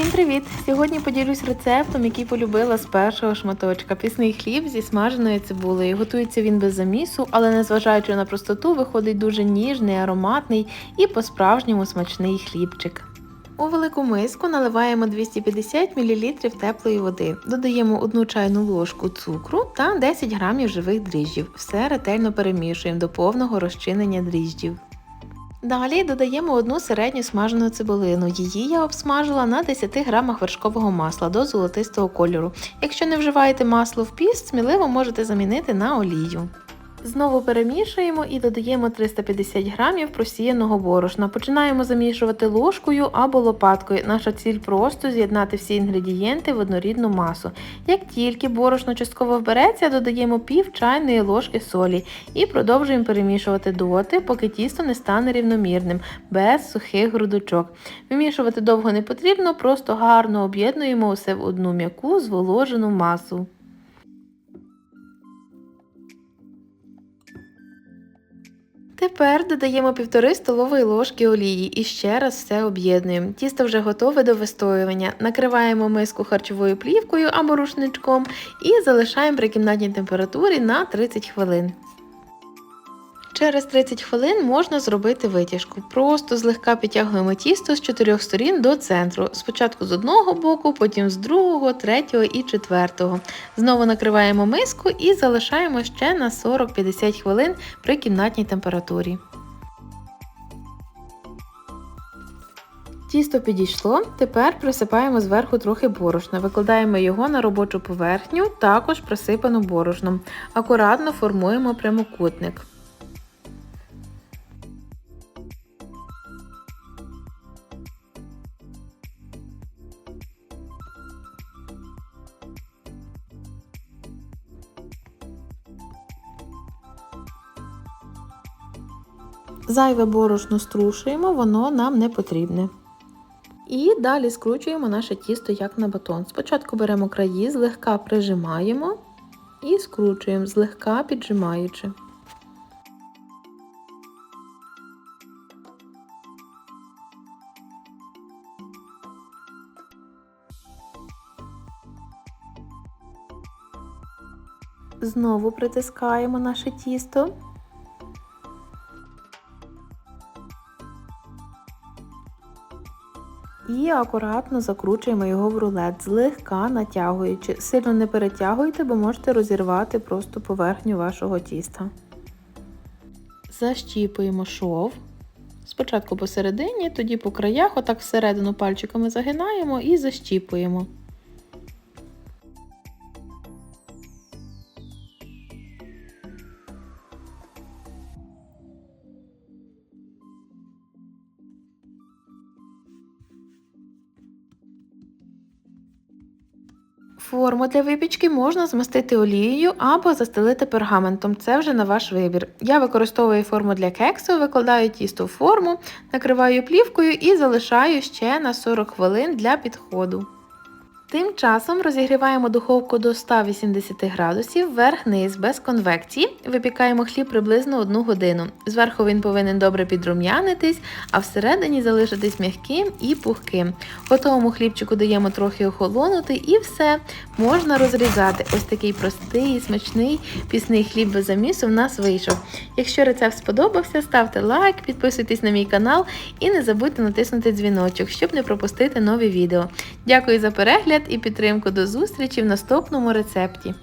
Всім привіт! Сьогодні поділюсь рецептом, який полюбила з першого шматочка. Пісний хліб зі смаженою цибулею. Готується він без замісу, але незважаючи на простоту, виходить дуже ніжний, ароматний і по-справжньому смачний хлібчик. У велику миску наливаємо 250 мл теплої води, додаємо 1 чайну ложку цукру та 10 г живих дріжджів. Все ретельно перемішуємо до повного розчинення дріжджів. Далі додаємо одну середню смажену цибулину. Її я обсмажила на 10 грамах вершкового масла до золотистого кольору. Якщо не вживаєте масло в піст, сміливо можете замінити на олію. Знову перемішуємо і додаємо 350 грамів просіяного борошна. Починаємо замішувати ложкою або лопаткою. Наша ціль просто з'єднати всі інгредієнти в однорідну масу. Як тільки борошно частково вбереться, додаємо пів чайної ложки солі і продовжуємо перемішувати доти, поки тісто не стане рівномірним, без сухих грудочок. Вимішувати довго не потрібно, просто гарно об'єднуємо усе в одну м'яку зволожену масу. Тепер додаємо 1,5 столової ложки олії і ще раз все об'єднуємо. Тісто вже готове до вистоювання. Накриваємо миску харчовою плівкою або рушничком і залишаємо при кімнатній температурі на 30 хвилин. Через 30 хвилин можна зробити витяжку. Просто злегка підтягуємо тісто з чотирьох сторін до центру. Спочатку з одного боку, потім з другого, третього і четвертого. Знову накриваємо миску і залишаємо ще на 40-50 хвилин при кімнатній температурі. Тісто підійшло, тепер присипаємо зверху трохи борошна, викладаємо його на робочу поверхню, також присипану борошном. Акуратно формуємо прямокутник. Зайве борошно струшуємо, воно нам не потрібне. І далі скручуємо наше тісто як на батон. Спочатку беремо краї, злегка прижимаємо і скручуємо, злегка піджимаючи. Знову притискаємо наше тісто. І акуратно закручуємо його в рулет, злегка натягуючи. Сильно не перетягуйте, бо можете розірвати просто поверхню вашого тіста. Защіпуємо шов. Спочатку посередині, тоді по краях, отак всередину пальчиками загинаємо і защіпуємо. Форму для випічки можна змастити олією або застелити пергаментом. Це вже на ваш вибір. Я використовую форму для кексу, викладаю тісто в форму, накриваю плівкою і залишаю ще на 40 хвилин для підходу. Тим часом розігріваємо духовку до 180 градусів, верх-низ без конвекції. Випікаємо хліб приблизно 1 годину. Зверху він повинен добре підрум'янитись, а всередині залишитись м'яким і пухким. Готовому хлібчику даємо трохи охолонути і все, можна розрізати. Ось такий простий смачний пісний хліб без замісу в нас вийшов. Якщо рецепт сподобався, ставте лайк, підписуйтесь на мій канал і не забудьте натиснути дзвіночок, щоб не пропустити нові відео. Дякую за перегляд і підтримку. До зустрічі в наступному рецепті.